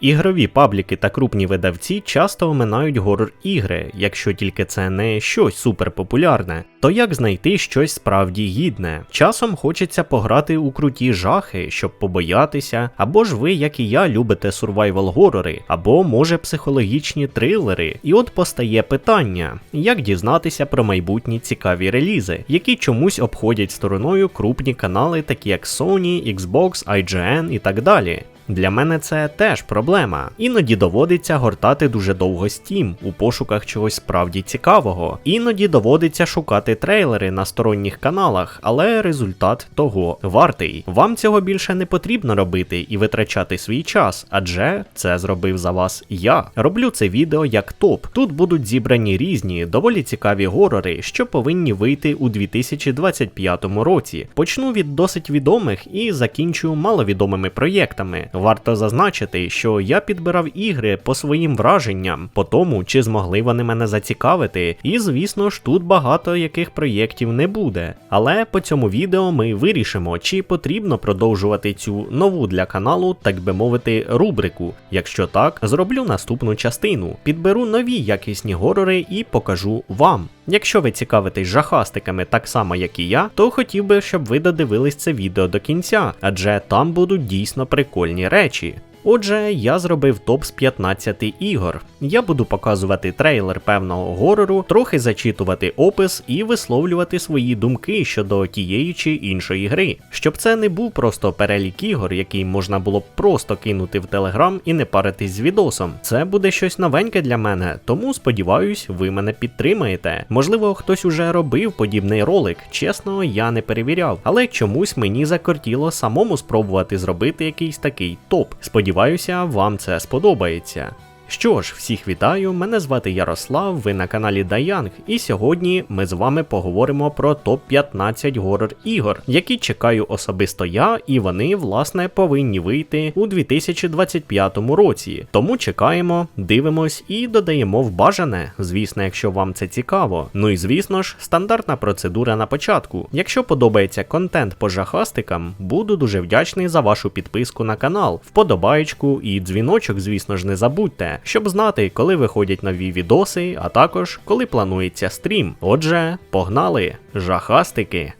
Ігрові пабліки та крупні видавці часто оминають горор ігри, якщо тільки це не щось суперпопулярне. То як знайти щось справді гідне? Часом хочеться пограти у круті жахи, щоб побоятися, або ж ви, як і я, любите сурвайвал горори, або може психологічні трилери. І от постає питання: як дізнатися про майбутні цікаві релізи, які чомусь обходять стороною крупні канали, такі як Sony, Xbox, IGN і так далі. Для мене це теж проблема. Іноді доводиться гортати дуже довго Steam у пошуках чогось справді цікавого. Іноді доводиться шукати трейлери на сторонніх каналах, але результат того вартий. Вам цього більше не потрібно робити і витрачати свій час, адже це зробив за вас я. Роблю це відео як топ. Тут будуть зібрані різні, доволі цікаві горори, що повинні вийти у 2025 році. Почну від досить відомих і закінчу маловідомими проєктами. Варто зазначити, що я підбирав ігри по своїм враженням, по тому, чи змогли вони мене зацікавити, і звісно ж тут багато яких проєктів не буде. Але по цьому відео ми вирішимо, чи потрібно продовжувати цю нову для каналу, так би мовити, рубрику. Якщо так, зроблю наступну частину, підберу нові якісні горори і покажу вам. Якщо ви цікавитесь жахастиками так само, як і я, то хотів би, щоб ви додивились це відео до кінця, адже там будуть дійсно прикольні речі. Отже, я зробив топ з 15 ігор. Я буду показувати трейлер певного горору, трохи зачитувати опис і висловлювати свої думки щодо тієї чи іншої гри, щоб це не був просто перелік ігор, який можна було б просто кинути в телеграм і не паритись з відосом. Це буде щось новеньке для мене, тому сподіваюсь, ви мене підтримаєте. Можливо, хтось уже робив подібний ролик, чесно, я не перевіряв, але чомусь мені закортіло самому спробувати зробити якийсь такий топ. Сподіваюся, вам це сподобається. Що ж, всіх вітаю, мене звати Ярослав, ви на каналі Dayanг, і сьогодні ми з вами поговоримо про топ-15 горор ігор, які чекаю особисто я, і вони, власне, повинні вийти у 2025 році. Тому чекаємо, дивимось і додаємо в бажане, звісно, якщо вам це цікаво. Ну і звісно ж, стандартна процедура на початку. Якщо подобається контент по жахастикам, буду дуже вдячний за вашу підписку на канал, вподобаєчку і дзвіночок, звісно ж, не забудьте щоб знати, коли виходять нові відоси, а також коли планується стрім. Отже, погнали! Жахастики!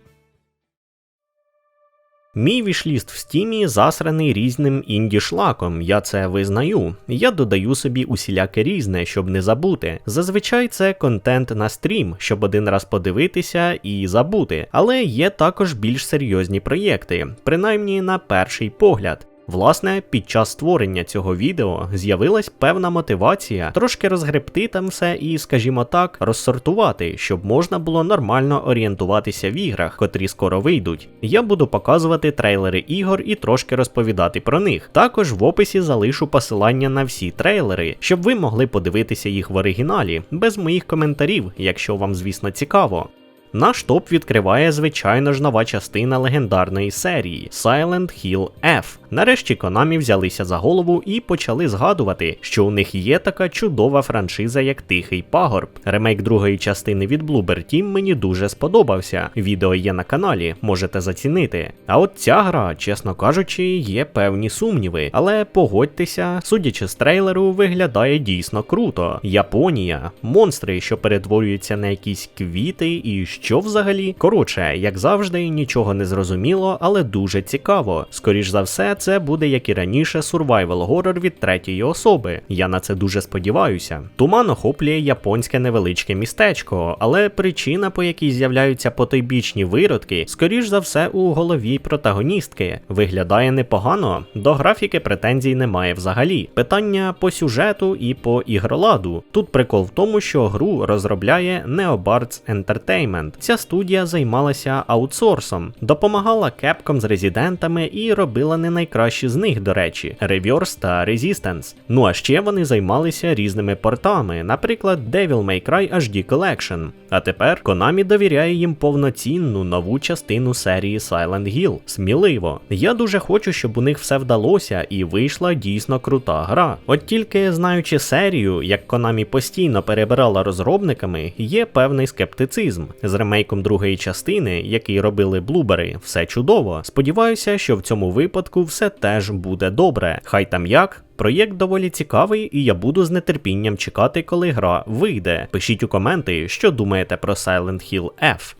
Мій вішліст в стімі засраний різним інді шлаком, я це визнаю. Я додаю собі усіляке різне, щоб не забути. Зазвичай це контент на стрім, щоб один раз подивитися і забути. Але є також більш серйозні проєкти, принаймні на перший погляд. Власне, під час створення цього відео з'явилась певна мотивація трошки розгребти там все і, скажімо так, розсортувати, щоб можна було нормально орієнтуватися в іграх, котрі скоро вийдуть. Я буду показувати трейлери ігор і трошки розповідати про них. Також в описі залишу посилання на всі трейлери, щоб ви могли подивитися їх в оригіналі, без моїх коментарів, якщо вам, звісно, цікаво. Наш топ відкриває звичайно ж нова частина легендарної серії Silent Hill F. Нарешті Konami взялися за голову і почали згадувати, що у них є така чудова франшиза, як Тихий Пагорб. Ремейк другої частини від Bloober Team мені дуже сподобався. Відео є на каналі, можете зацінити. А от ця гра, чесно кажучи, є певні сумніви, але погодьтеся, судячи з трейлеру, виглядає дійсно круто. Японія, монстри, що перетворюються на якісь квіти і що взагалі? Коротше, як завжди, нічого не зрозуміло, але дуже цікаво. Скоріш за все, це буде як і раніше survival горор від третьої особи. Я на це дуже сподіваюся. Туман охоплює японське невеличке містечко, але причина, по якій з'являються потойбічні виродки, скоріш за все, у голові протагоністки. Виглядає непогано, до графіки претензій немає взагалі. Питання по сюжету і по ігроладу. Тут прикол в тому, що гру розробляє Neobards Entertainment. Ця студія займалася аутсорсом, допомагала кепком з резидентами і робила не найкращі з них, до речі, Reverse та Resistance. Ну а ще вони займалися різними портами, наприклад, Devil May Cry HD Collection. А тепер Konami довіряє їм повноцінну нову частину серії Silent Hill. Сміливо. Я дуже хочу, щоб у них все вдалося і вийшла дійсно крута гра. От тільки знаючи серію, як Konami постійно перебирала розробниками, є певний скептицизм. Ремейком другої частини, який робили блубери, все чудово. Сподіваюся, що в цьому випадку все теж буде добре. Хай там як. Проєкт доволі цікавий, і я буду з нетерпінням чекати, коли гра вийде. Пишіть у коменти, що думаєте про Silent Hill F.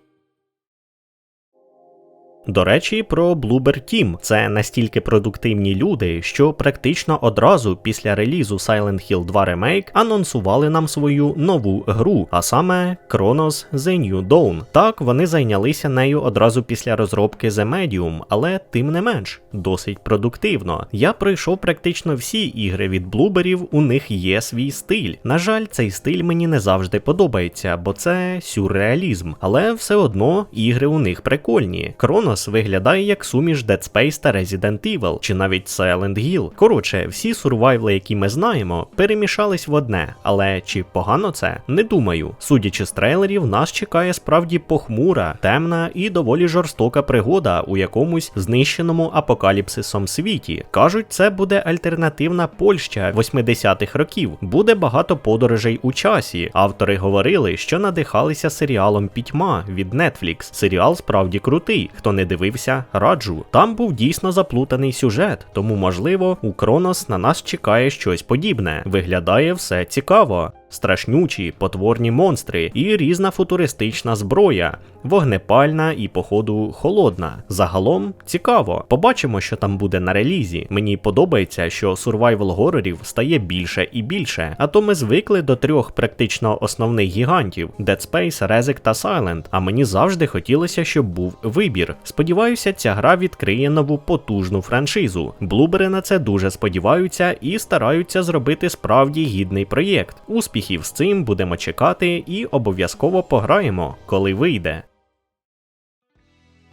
До речі, про Bloober Team. Це настільки продуктивні люди, що практично одразу після релізу Silent Hill 2 Remake анонсували нам свою нову гру, а саме Chronos The New Dawn. Так, вони зайнялися нею одразу після розробки The Medium, але тим не менш досить продуктивно. Я пройшов практично всі ігри від блуберів, у них є свій стиль. На жаль, цей стиль мені не завжди подобається, бо це сюрреалізм, але все одно ігри у них прикольні. Chronos Us виглядає як суміш Dead Space та Resident Evil, чи навіть Silent Hill. Коротше, всі сурвайвли, які ми знаємо, перемішались в одне, але чи погано це? Не думаю. Судячи з трейлерів, нас чекає справді похмура, темна і доволі жорстока пригода у якомусь знищеному апокаліпсисом світі. Кажуть, це буде альтернативна Польща 80-х років. Буде багато подорожей у часі. Автори говорили, що надихалися серіалом Пітьма від Netflix. Серіал справді крутий. Хто не дивився, раджу. Там був дійсно заплутаний сюжет, тому, можливо, у Кронос на нас чекає щось подібне. Виглядає все цікаво страшнючі, потворні монстри і різна футуристична зброя, вогнепальна і, походу, холодна. Загалом цікаво. Побачимо, що там буде на релізі. Мені подобається, що сурвайвал горорів стає більше і більше, а то ми звикли до трьох практично основних гігантів: Dead Space, Rezek та Silent, А мені завжди хотілося, щоб був вибір. Сподіваюся, ця гра відкриє нову потужну франшизу. Блубери на це дуже сподіваються і стараються зробити справді гідний проєкт. Успіх успіхів з цим будемо чекати і обов'язково пограємо, коли вийде.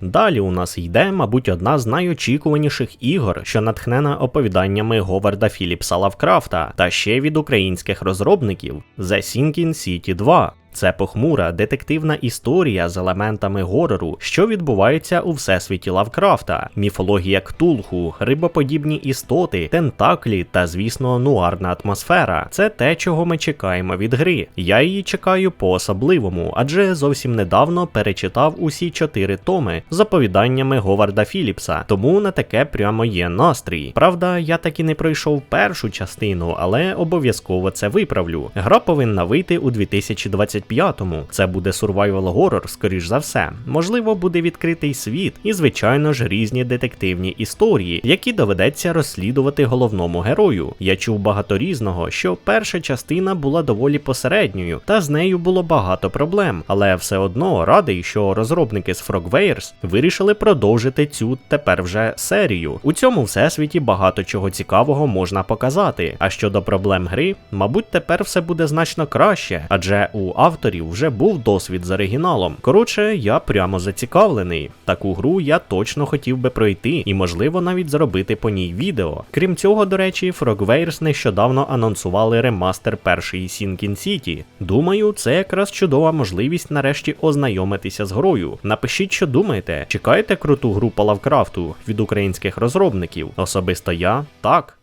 Далі у нас йде, мабуть, одна з найочікуваніших ігор, що натхнена оповіданнями Говарда Філіпса Лавкрафта, та ще від українських розробників The Sinking City 2. Це похмура детективна історія з елементами горору, що відбувається у всесвіті Лавкрафта, міфологія ктулху, рибоподібні істоти, тентаклі та, звісно, нуарна атмосфера. Це те, чого ми чекаємо від гри. Я її чекаю по-особливому, адже зовсім недавно перечитав усі чотири томи з оповіданнями Говарда Філіпса, тому на таке прямо є настрій. Правда, я таки не пройшов першу частину, але обов'язково це виправлю. Гра повинна вийти у 2025 25-му. Це буде survival горор, скоріш за все. Можливо, буде відкритий світ і, звичайно ж, різні детективні історії, які доведеться розслідувати головному герою. Я чув багато різного, що перша частина була доволі посередньою, та з нею було багато проблем, але все одно радий, що розробники з Frogwares вирішили продовжити цю тепер вже серію. У цьому всесвіті багато чого цікавого можна показати. А щодо проблем гри, мабуть, тепер все буде значно краще, адже у авторів авторів вже був досвід з оригіналом. Коротше, я прямо зацікавлений. Таку гру я точно хотів би пройти і, можливо, навіть зробити по ній відео. Крім цього, до речі, Frogwares нещодавно анонсували ремастер першої Sinking City. Думаю, це якраз чудова можливість нарешті ознайомитися з грою. Напишіть, що думаєте, чекаєте круту гру по Лавкрафту від українських розробників? Особисто я так.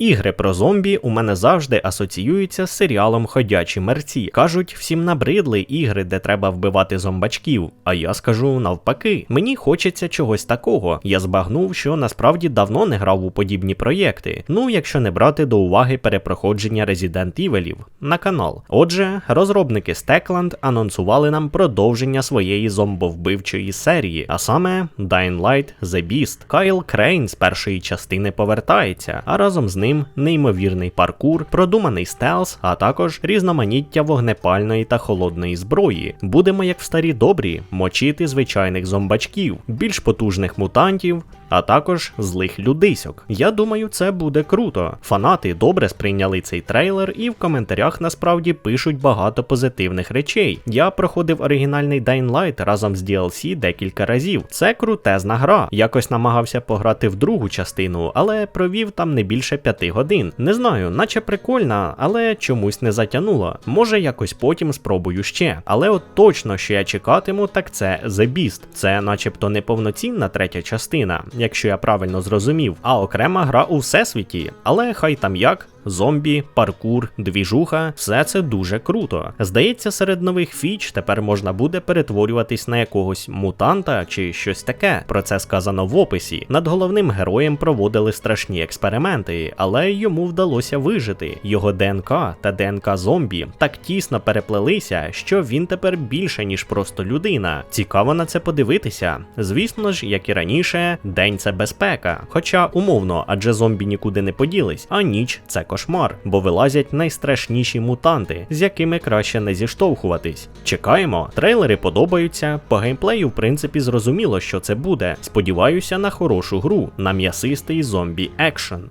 Ігри про зомбі у мене завжди асоціюються з серіалом Ходячі мерці. Кажуть, всім набридли ігри, де треба вбивати зомбачків. А я скажу навпаки, мені хочеться чогось такого. Я збагнув, що насправді давно не грав у подібні проєкти. Ну, якщо не брати до уваги перепроходження Resident Evil на канал. Отже, розробники Stekland анонсували нам продовження своєї зомбовбивчої серії, а саме Dying Light The Beast. Кайл Крейн з першої частини повертається, а разом з ним ним неймовірний паркур, продуманий стелс, а також різноманіття вогнепальної та холодної зброї. Будемо, як в старі добрі, мочити звичайних зомбачків, більш потужних мутантів, а також злих людисьок. Я думаю, це буде круто. Фанати добре сприйняли цей трейлер і в коментарях насправді пишуть багато позитивних речей. Я проходив оригінальний Dying Light разом з DLC декілька разів. Це крутезна гра. Якось намагався пограти в другу частину, але провів там не більше 5 годин. Не знаю, наче прикольна, але чомусь не затягнула. Може якось потім спробую ще. Але от точно, що я чекатиму, так це The Beast. Це начебто неповноцінна третя частина якщо я правильно зрозумів, а окрема гра у всесвіті. Але хай там як, зомбі, паркур, двіжуха все це дуже круто. Здається, серед нових фіч тепер можна буде перетворюватись на якогось мутанта чи щось таке. Про це сказано в описі. Над головним героєм проводили страшні експерименти, але йому вдалося вижити. Його ДНК та ДНК зомбі так тісно переплелися, що він тепер більше ніж просто людина. Цікаво на це подивитися. Звісно ж, як і раніше, день це безпека. Хоча умовно, адже зомбі нікуди не поділись, а ніч це кошмар, бо вилазять найстрашніші мутанти, з якими краще не зіштовхуватись. Чекаємо, трейлери подобаються. По геймплею, в принципі, зрозуміло, що це буде. Сподіваюся на хорошу гру, на м'ясистий зомбі екшен.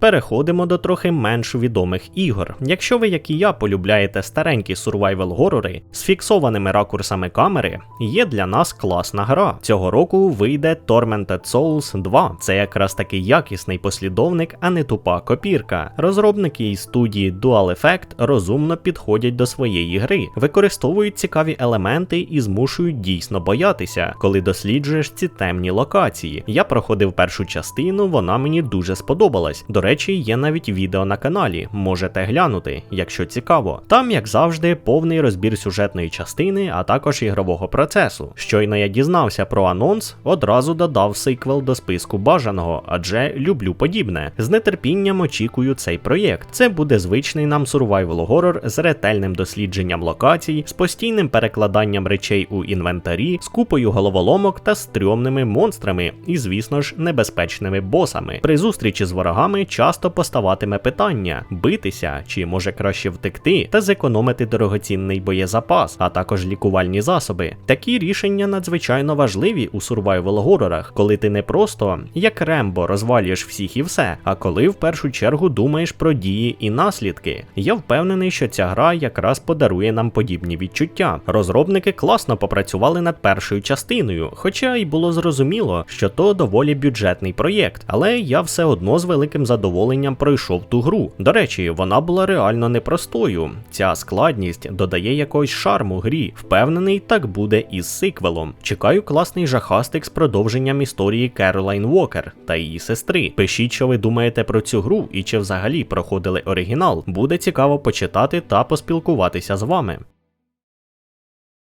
Переходимо до трохи менш відомих ігор. Якщо ви, як і я, полюбляєте старенькі сурвайвел горори з фіксованими ракурсами камери, є для нас класна гра. Цього року вийде Tormented Souls 2. Це якраз такий якісний послідовник, а не тупа копірка. Розробники із студії Dual Effect розумно підходять до своєї гри, використовують цікаві елементи і змушують дійсно боятися, коли досліджуєш ці темні локації. Я проходив першу частину, вона мені дуже сподобалась. До речі, є навіть відео на каналі, можете глянути, якщо цікаво. Там, як завжди, повний розбір сюжетної частини, а також ігрового процесу. Щойно я дізнався про анонс, одразу додав сиквел до списку бажаного, адже люблю подібне. З нетерпінням очікую цей проєкт. Це буде звичний нам survival горор з ретельним дослідженням локацій, з постійним перекладанням речей у інвентарі, з купою головоломок та стрьомними монстрами, і, звісно ж, небезпечними босами. При зустрічі з ворогами часто поставатиме питання: битися чи може краще втекти та зекономити дорогоцінний боєзапас, а також лікувальні засоби. Такі рішення надзвичайно важливі у сурвайвел горорах, коли ти не просто як Рембо розвалюєш всіх і все, а коли в першу чергу думаєш про дії і наслідки. Я впевнений, що ця гра якраз подарує нам подібні відчуття. Розробники класно попрацювали над першою частиною, хоча й було зрозуміло, що то доволі бюджетний проєкт, але я все одно з великим задоволенням пройшов ту гру. До речі, вона була реально непростою. Ця складність додає якогось шарму грі. Впевнений, так буде і з сиквелом. Чекаю класний жахастик з продовженням історії Керолайн Уокер та її сестри. Пишіть, що ви думаєте про цю гру і чи взагалі проходили оригінал. Буде цікаво почитати та поспілкуватися з вами.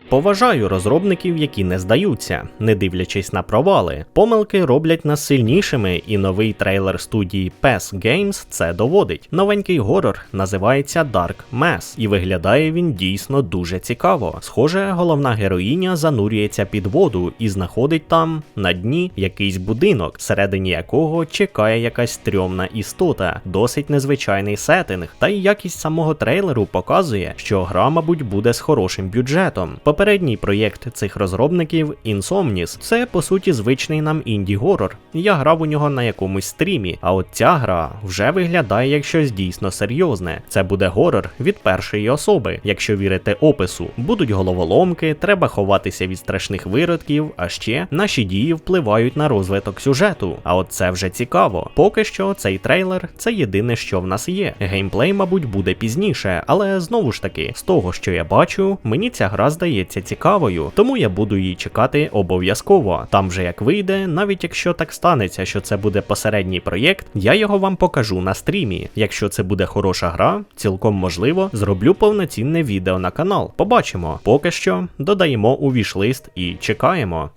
Поважаю розробників, які не здаються, не дивлячись на провали. Помилки роблять нас сильнішими, і новий трейлер студії PES Games це доводить. Новенький горор називається Dark Mess, і виглядає він дійсно дуже цікаво. Схоже, головна героїня занурюється під воду і знаходить там на дні якийсь будинок, всередині якого чекає якась стрьомна істота, досить незвичайний сеттинг. Та й якість самого трейлеру показує, що гра, мабуть, буде з хорошим бюджетом. Попередній проєкт цих розробників Insomnis це по суті звичний нам інді-горор. Я грав у нього на якомусь стрімі, а от ця гра вже виглядає як щось дійсно серйозне. Це буде горор від першої особи, якщо вірити опису. Будуть головоломки, треба ховатися від страшних виродків, а ще наші дії впливають на розвиток сюжету. А от це вже цікаво. Поки що цей трейлер це єдине, що в нас є. Геймплей, мабуть, буде пізніше, але знову ж таки, з того, що я бачу, мені ця гра здається цікавою, тому я буду її чекати обов'язково. Там же як вийде, навіть якщо так станеться, що це буде посередній проєкт, я його вам покажу на стрімі. Якщо це буде хороша гра, цілком можливо, зроблю повноцінне відео на канал. Побачимо. Поки що додаємо у вішлист і чекаємо.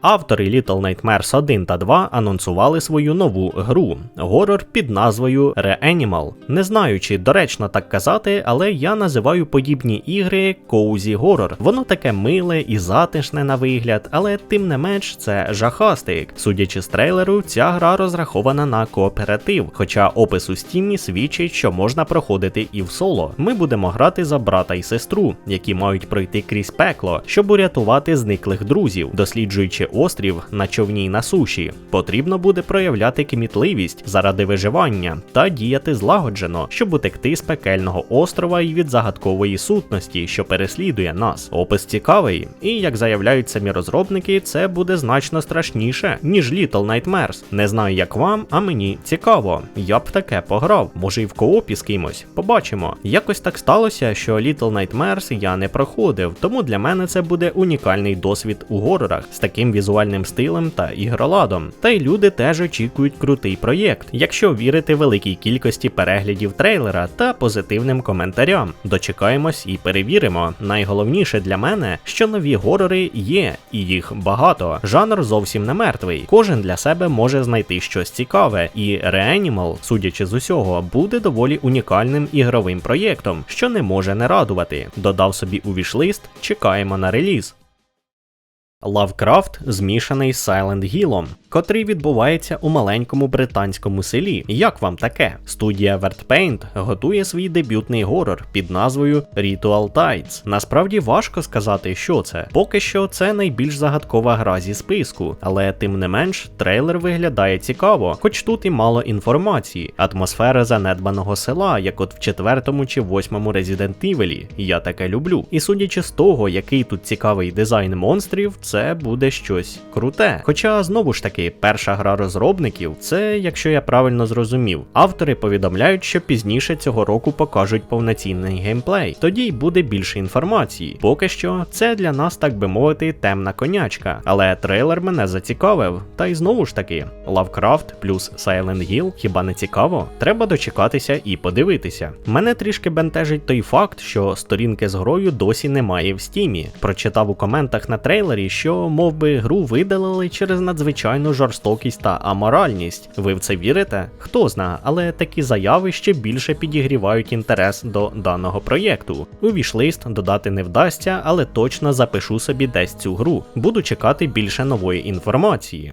Автори Little Nightmares 1 та 2 анонсували свою нову гру горор під назвою Reanimal. Не знаю, чи доречно так казати, але я називаю подібні ігри Cozy Horror. Воно таке миле і затишне на вигляд, але тим не менш це жахастик. Судячи з трейлеру, ця гра розрахована на кооператив, хоча опис у стімі свідчить, що можна проходити і в соло. Ми будемо грати за брата і сестру, які мають пройти крізь пекло, щоб урятувати зниклих друзів, досліджуючи острів на човні на суші, потрібно буде проявляти кмітливість заради виживання та діяти злагоджено, щоб утекти з пекельного острова і від загадкової сутності, що переслідує нас. Опис цікавий, і як заявляють самі розробники, це буде значно страшніше, ніж Little Nightmares. Не знаю, як вам, а мені цікаво. Я б таке пограв, може і в коопі з кимось. Побачимо. Якось так сталося, що Little Nightmares я не проходив, тому для мене це буде унікальний досвід у горорах з таким візуальним стилем та ігроладом. Та й люди теж очікують крутий проєкт, якщо вірити великій кількості переглядів трейлера та позитивним коментарям. Дочекаємось і перевіримо. Найголовніше для мене, що нові горори є, і їх багато. Жанр зовсім не мертвий. Кожен для себе може знайти щось цікаве, і Reanimal, судячи з усього, буде доволі унікальним ігровим проєктом, що не може не радувати. Додав собі у вішлист, чекаємо на реліз. Лавкрафт змішаний з Silent Hill'ом, котрий відбувається у маленькому британському селі. Як вам таке? Студія Wordpaint готує свій дебютний горор під назвою Ritual Tides. Насправді важко сказати, що це. Поки що це найбільш загадкова гра зі списку, але тим не менш трейлер виглядає цікаво, хоч тут і мало інформації. Атмосфера занедбаного села, як от в четвертому чи восьмому Resident Evil. Я таке люблю. І судячи з того, який тут цікавий дизайн монстрів, це буде щось круте. Хоча знову ж таки, перша гра розробників, це, якщо я правильно зрозумів, автори повідомляють, що пізніше цього року покажуть повноцінний геймплей. Тоді й буде більше інформації. Поки що, це для нас, так би мовити, темна конячка. Але трейлер мене зацікавив. Та й знову ж таки, Lovecraft плюс Silent Hill хіба не цікаво? Треба дочекатися і подивитися. Мене трішки бентежить той факт, що сторінки з грою досі немає в стімі. Прочитав у коментах на трейлері, що мов би гру видалили через надзвичайну жорстокість та аморальність. Ви в це вірите? Хто зна, але такі заяви ще більше підігрівають інтерес до даного проєкту. У вішлист додати не вдасться, але точно запишу собі десь цю гру. Буду чекати більше нової інформації.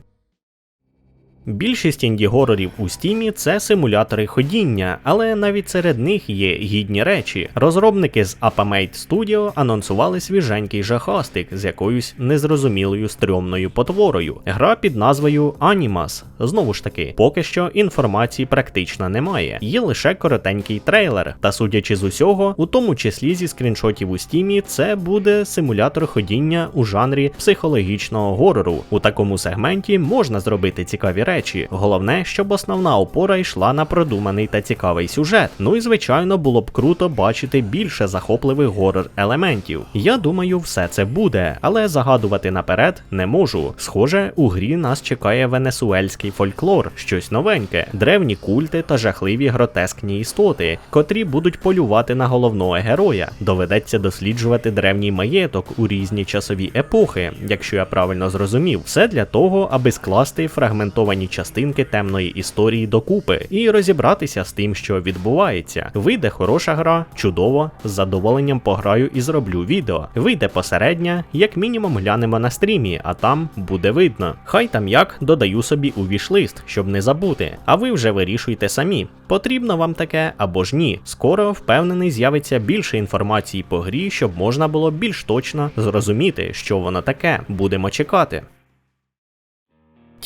Більшість інді-горорів у стімі це симулятори ходіння, але навіть серед них є гідні речі. Розробники з Apamate Studio анонсували свіженький жахастик з якоюсь незрозумілою стрьомною потворою. Гра під назвою Animas. Знову ж таки, поки що інформації практично немає. Є лише коротенький трейлер. Та судячи з усього, у тому числі зі скріншотів у стімі, це буде симулятор ходіння у жанрі психологічного горору. У такому сегменті можна зробити цікаві речі речі. Головне, щоб основна опора йшла на продуманий та цікавий сюжет. Ну і звичайно було б круто бачити більше захопливих горор елементів. Я думаю, все це буде, але загадувати наперед не можу. Схоже, у грі нас чекає венесуельський фольклор, щось новеньке, древні культи та жахливі гротескні істоти, котрі будуть полювати на головного героя. Доведеться досліджувати древній маєток у різні часові епохи, якщо я правильно зрозумів. Все для того, аби скласти фрагментовані частинки темної історії докупи і розібратися з тим, що відбувається. Вийде хороша гра, чудово, з задоволенням пограю і зроблю відео. Вийде посередня, як мінімум глянемо на стрімі, а там буде видно. Хай там як додаю собі у вішлист, щоб не забути. А ви вже вирішуйте самі. Потрібно вам таке або ж ні. Скоро впевнений з'явиться більше інформації по грі, щоб можна було більш точно зрозуміти, що воно таке. Будемо чекати.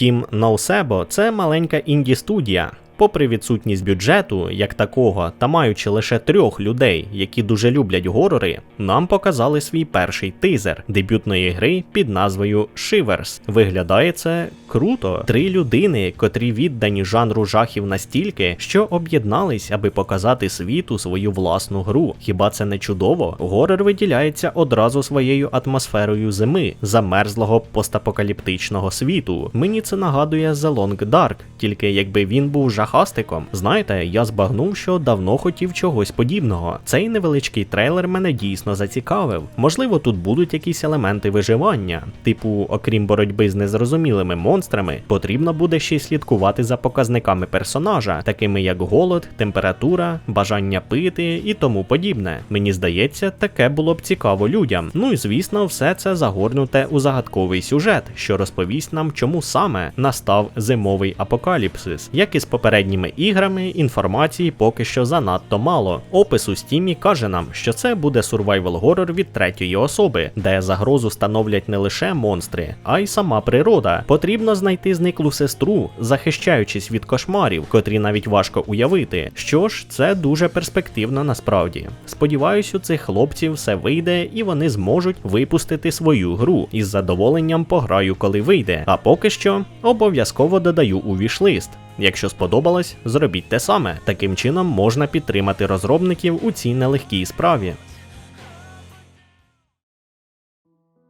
Team Nosebo – це маленька інді-студія. Попри відсутність бюджету, як такого, та маючи лише трьох людей, які дуже люблять горори, нам показали свій перший тизер дебютної гри під назвою Shivers. Виглядає це круто. Три людини, котрі віддані жанру жахів настільки, що об'єднались, аби показати світу свою власну гру. Хіба це не чудово? Горор виділяється одразу своєю атмосферою зими, замерзлого постапокаліптичного світу. Мені це нагадує The Long Dark, тільки якби він був жах жахастиком. Знаєте, я збагнув, що давно хотів чогось подібного. Цей невеличкий трейлер мене дійсно зацікавив. Можливо, тут будуть якісь елементи виживання, типу, окрім боротьби з незрозумілими монстрами, потрібно буде ще й слідкувати за показниками персонажа, такими як голод, температура, бажання пити і тому подібне. Мені здається, таке було б цікаво людям. Ну і звісно, все це загорнуте у загадковий сюжет, що розповість нам, чому саме настав зимовий апокаліпсис, як і з попередніх попередніми іграми інформації поки що занадто мало. Опис у стімі каже нам, що це буде survival horror від третьої особи, де загрозу становлять не лише монстри, а й сама природа. Потрібно знайти зниклу сестру, захищаючись від кошмарів, котрі навіть важко уявити. Що ж, це дуже перспективно насправді. Сподіваюсь, у цих хлопців все вийде і вони зможуть випустити свою гру. Із задоволенням пограю, коли вийде. А поки що обов'язково додаю у вішлист. Якщо сподобалось, зробіть те саме. Таким чином можна підтримати розробників у цій нелегкій справі.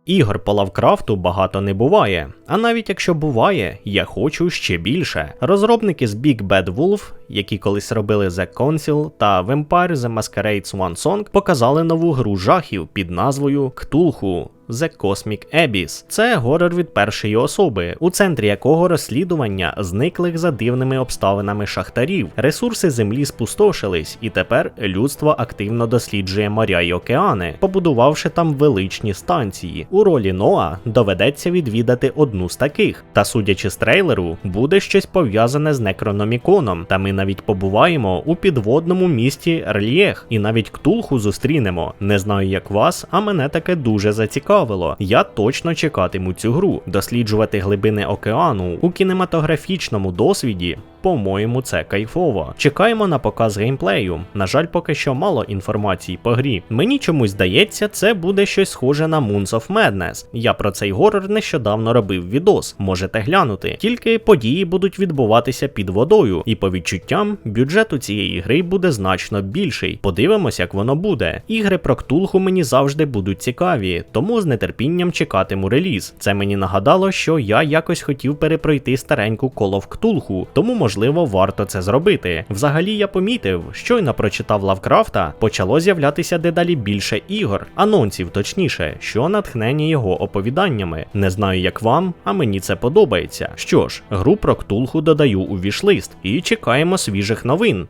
Ігор по Лавкрафту багато не буває, а навіть якщо буває, я хочу ще більше. Розробники з Big Bad Wolf, які колись робили The Council та Vampire The Masquerade Swan Song, показали нову гру жахів під назвою Ктулху. The Cosmic Abyss. Це горор від першої особи, у центрі якого розслідування зниклих за дивними обставинами шахтарів. Ресурси землі спустошились, і тепер людство активно досліджує моря й океани, побудувавши там величні станції. У ролі Ноа доведеться відвідати одну з таких. Та судячи з трейлеру, буде щось пов'язане з Некрономіконом. Та ми навіть побуваємо у підводному місті Рельєх, і навіть Ктулху зустрінемо. Не знаю, як вас, а мене таке дуже зацікавило. Я точно чекатиму цю гру, досліджувати глибини океану у кінематографічному досвіді. По-моєму, це кайфово. Чекаємо на показ геймплею. На жаль, поки що мало інформації по грі. Мені чомусь здається, це буде щось схоже на Moons of Madness. Я про цей горор нещодавно робив відос. Можете глянути. Тільки події будуть відбуватися під водою, і по відчуттям бюджет у цієї гри буде значно більший. Подивимось, як воно буде. Ігри про ктулху мені завжди будуть цікаві, тому з нетерпінням чекатиму реліз. Це мені нагадало, що я якось хотів перепройти стареньку of Ктулху, тому можливо варто це зробити. Взагалі я помітив, щойно прочитав Лавкрафта, почало з'являтися дедалі більше ігор, анонсів точніше, що натхнені його оповіданнями. Не знаю, як вам, а мені це подобається. Що ж, гру про Ктулху додаю у вішлист і чекаємо свіжих новин.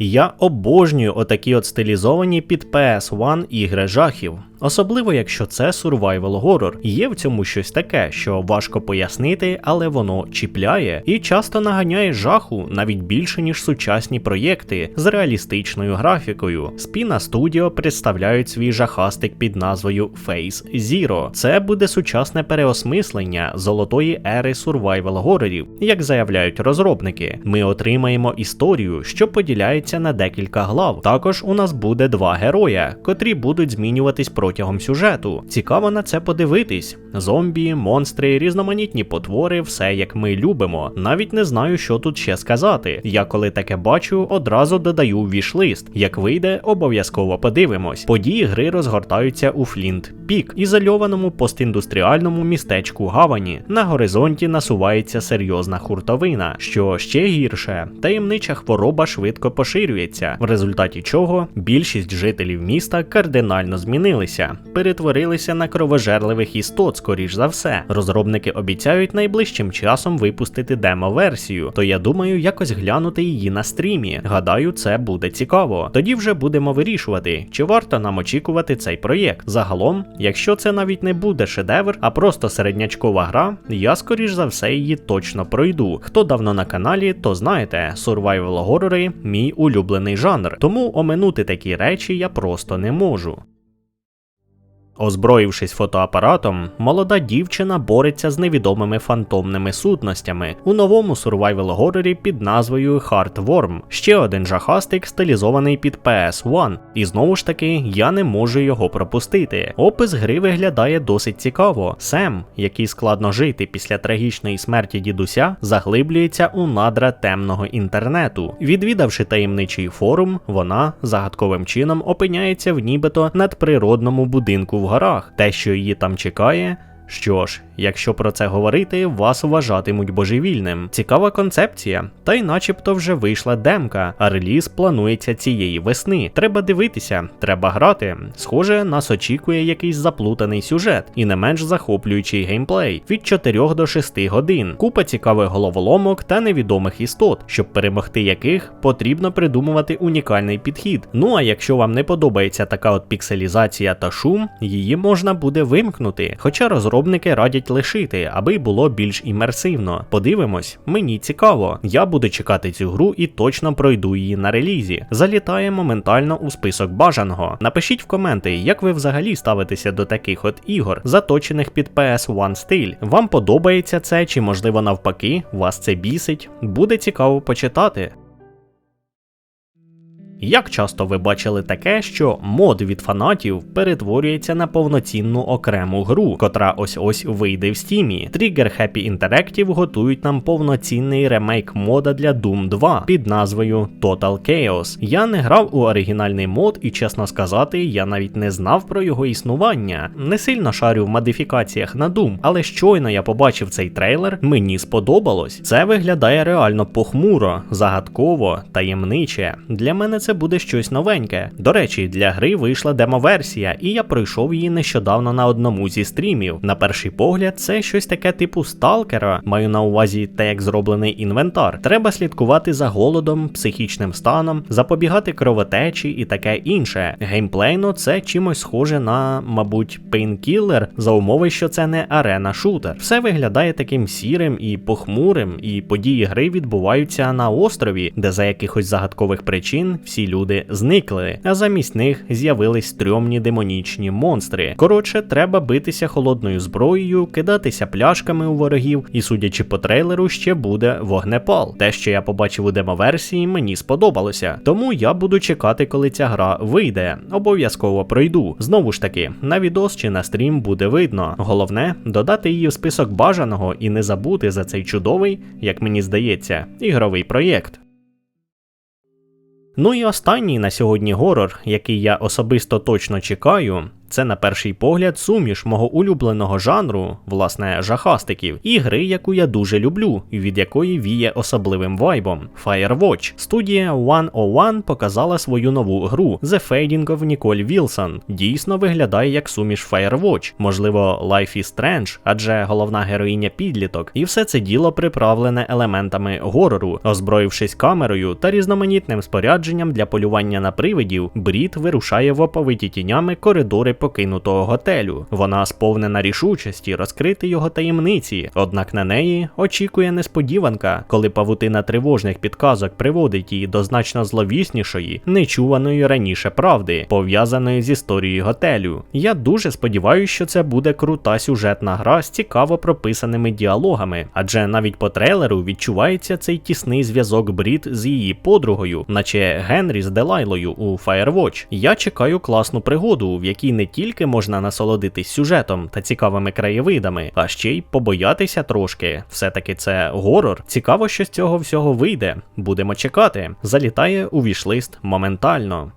Я обожнюю отакі от стилізовані під PS1 ігри жахів. Особливо якщо це survival horror. Є в цьому щось таке, що важко пояснити, але воно чіпляє і часто наганяє жаху навіть більше, ніж сучасні проєкти з реалістичною графікою. Спіна Studio представляють свій жахастик під назвою Face Zero. Це буде сучасне переосмислення золотої ери survival горорів, як заявляють розробники. Ми отримаємо історію, що поділяється на декілька глав. Також у нас буде два героя, котрі будуть змінюватись протягом сюжету. Цікаво на це подивитись: зомбі, монстри, різноманітні потвори, все як ми любимо. Навіть не знаю, що тут ще сказати. Я коли таке бачу, одразу додаю вішлист. Як вийде, обов'язково подивимось. Події гри розгортаються у Флінт Пік, ізольованому постіндустріальному містечку Гавані. На горизонті насувається серйозна хуртовина, що ще гірше, таємнича хвороба швидко поширюється, в результаті чого більшість жителів міста кардинально змінилися, перетворилися на кровожерливих істот, скоріш за все. Розробники обіцяють найближчим часом випустити демо-версію, то я думаю, якось глянути її на стрімі. Гадаю, це буде цікаво. Тоді вже будемо вирішувати, чи варто нам очікувати цей проєкт. Загалом, якщо це навіть не буде шедевр, а просто середнячкова гра, я скоріш за все її точно пройду. Хто давно на каналі, то знаєте, survival горори мій улюблений жанр, тому оминути такі речі я просто не можу. Озброївшись фотоапаратом, молода дівчина бореться з невідомими фантомними сутностями у новому сурвайвел горорі під назвою Heartworm. Ще один жахастик, стилізований під PS1. І знову ж таки, я не можу його пропустити. Опис гри виглядає досить цікаво. Сем, який складно жити після трагічної смерті дідуся, заглиблюється у надра темного інтернету. Відвідавши таємничий форум, вона загадковим чином опиняється в нібито надприродному будинку в горах. Те, що її там чекає. Що ж, якщо про це говорити, вас вважатимуть божевільним. Цікава концепція, та й начебто вже вийшла демка, а реліз планується цієї весни. Треба дивитися, треба грати. Схоже, нас очікує якийсь заплутаний сюжет і не менш захоплюючий геймплей від 4 до 6 годин. Купа цікавих головоломок та невідомих істот, щоб перемогти яких потрібно придумувати унікальний підхід. Ну а якщо вам не подобається така от пікселізація та шум, її можна буде вимкнути. Хоча розробники радять лишити, аби було більш імерсивно. Подивимось, мені цікаво. Я буду чекати цю гру і точно пройду її на релізі. Залітає моментально у список бажаного. Напишіть в коменти, як ви взагалі ставитеся до таких от ігор, заточених під PS1 стиль. Вам подобається це, чи можливо навпаки, вас це бісить? Буде цікаво почитати. Як часто ви бачили таке, що мод від фанатів перетворюється на повноцінну окрему гру, котра ось ось вийде в стімі. Trigger Happy Interactive готують нам повноцінний ремейк мода для Doom 2 під назвою Total Chaos. Я не грав у оригінальний мод, і чесно сказати, я навіть не знав про його існування. Не сильно шарю в модифікаціях на Doom, але щойно я побачив цей трейлер, мені сподобалось. Це виглядає реально похмуро, загадково, таємниче. Для мене це буде щось новеньке. До речі, для гри вийшла демо-версія, і я пройшов її нещодавно на одному зі стрімів. На перший погляд, це щось таке типу сталкера, маю на увазі те, як зроблений інвентар. Треба слідкувати за голодом, психічним станом, запобігати кровотечі і таке інше. Геймплейно це чимось схоже на, мабуть, пейнкілер, за умови, що це не арена шутер. Все виглядає таким сірим і похмурим, і події гри відбуваються на острові, де за якихось загадкових причин всі люди зникли, а замість них з'явились стрьомні демонічні монстри. Коротше, треба битися холодною зброєю, кидатися пляшками у ворогів, і судячи по трейлеру, ще буде вогнепал. Те, що я побачив у демоверсії, мені сподобалося. Тому я буду чекати, коли ця гра вийде. Обов'язково пройду. Знову ж таки, на відос чи на стрім буде видно. Головне додати її в список бажаного і не забути за цей чудовий, як мені здається, ігровий проєкт. Ну і останній на сьогодні горор, який я особисто точно чекаю, це на перший погляд суміш мого улюбленого жанру, власне, жахастиків, і гри, яку я дуже люблю, і від якої віє особливим вайбом. Firewatch. Студія 101 показала свою нову гру The Fading of Nicole Wilson. Дійсно виглядає як суміш Firewatch, можливо, Life is Strange, адже головна героїня підліток, і все це діло приправлене елементами горору, озброївшись камерою та різноманітним спорядженням для полювання на привидів, Брід вирушає в оповиті тінями коридори покинутого готелю. Вона сповнена рішучості розкрити його таємниці, однак на неї очікує несподіванка, коли павутина тривожних підказок приводить її до значно зловіснішої, нечуваної раніше правди, пов'язаної з історією готелю. Я дуже сподіваюся, що це буде крута сюжетна гра з цікаво прописаними діалогами, адже навіть по трейлеру відчувається цей тісний зв'язок Брід з її подругою, наче Генрі з Делайлою у Firewatch. Я чекаю класну пригоду, в якій не тільки можна насолодитись сюжетом та цікавими краєвидами, а ще й побоятися трошки. Все-таки це горор. Цікаво, що з цього всього вийде. Будемо чекати. Залітає у вішлист моментально.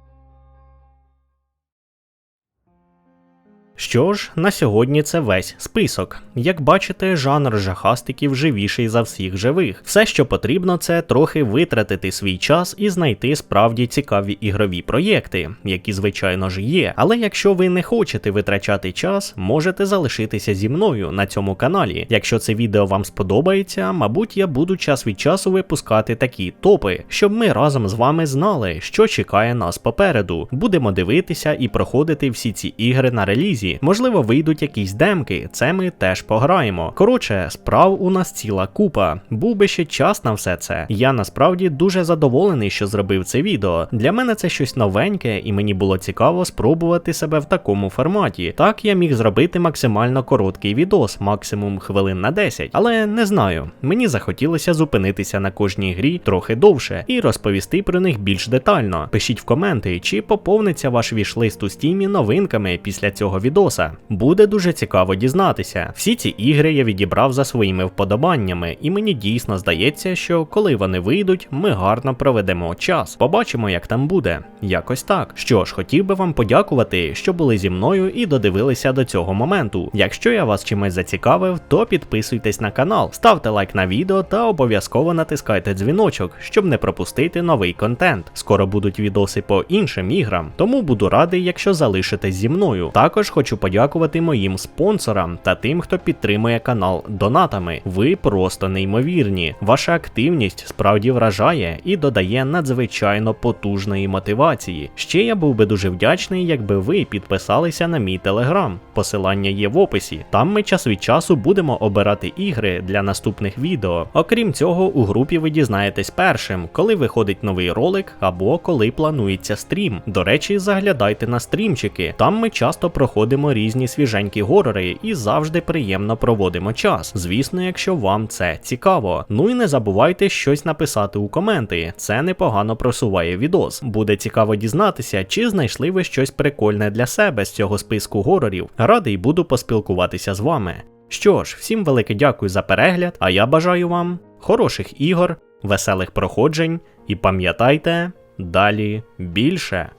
Що ж, на сьогодні це весь список. Як бачите, жанр жахастиків живіший за всіх живих. Все, що потрібно, це трохи витратити свій час і знайти справді цікаві ігрові проєкти, які, звичайно ж, є. Але якщо ви не хочете витрачати час, можете залишитися зі мною на цьому каналі. Якщо це відео вам сподобається, мабуть, я буду час від часу випускати такі топи, щоб ми разом з вами знали, що чекає нас попереду. Будемо дивитися і проходити всі ці ігри на релізі. Можливо, вийдуть якісь демки, це ми теж пограємо. Коротше, справ у нас ціла купа. Був би ще час на все це. Я насправді дуже задоволений, що зробив це відео. Для мене це щось новеньке, і мені було цікаво спробувати себе в такому форматі. Так я міг зробити максимально короткий відос, максимум хвилин на 10. Але не знаю, мені захотілося зупинитися на кожній грі трохи довше і розповісти про них більш детально. Пишіть в коменти, чи поповниться ваш вішлист у стімі новинками після цього відео відоса. Буде дуже цікаво дізнатися. Всі ці ігри я відібрав за своїми вподобаннями, і мені дійсно здається, що коли вони вийдуть, ми гарно проведемо час. Побачимо, як там буде. Якось так. Що ж, хотів би вам подякувати, що були зі мною і додивилися до цього моменту. Якщо я вас чимось зацікавив, то підписуйтесь на канал, ставте лайк на відео та обов'язково натискайте дзвіночок, щоб не пропустити новий контент. Скоро будуть відоси по іншим іграм, тому буду радий, якщо залишитесь зі мною. Також хочу подякувати моїм спонсорам та тим, хто підтримує канал донатами. Ви просто неймовірні. Ваша активність справді вражає і додає надзвичайно потужної мотивації. Ще я був би дуже вдячний, якби ви підписалися на мій телеграм. Посилання є в описі. Там ми час від часу будемо обирати ігри для наступних відео. Окрім цього, у групі ви дізнаєтесь першим, коли виходить новий ролик або коли планується стрім. До речі, заглядайте на стрімчики. Там ми часто проходимо знаходимо різні свіженькі горори і завжди приємно проводимо час. Звісно, якщо вам це цікаво. Ну і не забувайте щось написати у коменти. Це непогано просуває відос. Буде цікаво дізнатися, чи знайшли ви щось прикольне для себе з цього списку горорів. Радий буду поспілкуватися з вами. Що ж, всім велике дякую за перегляд, а я бажаю вам хороших ігор, веселих проходжень і пам'ятайте, далі більше.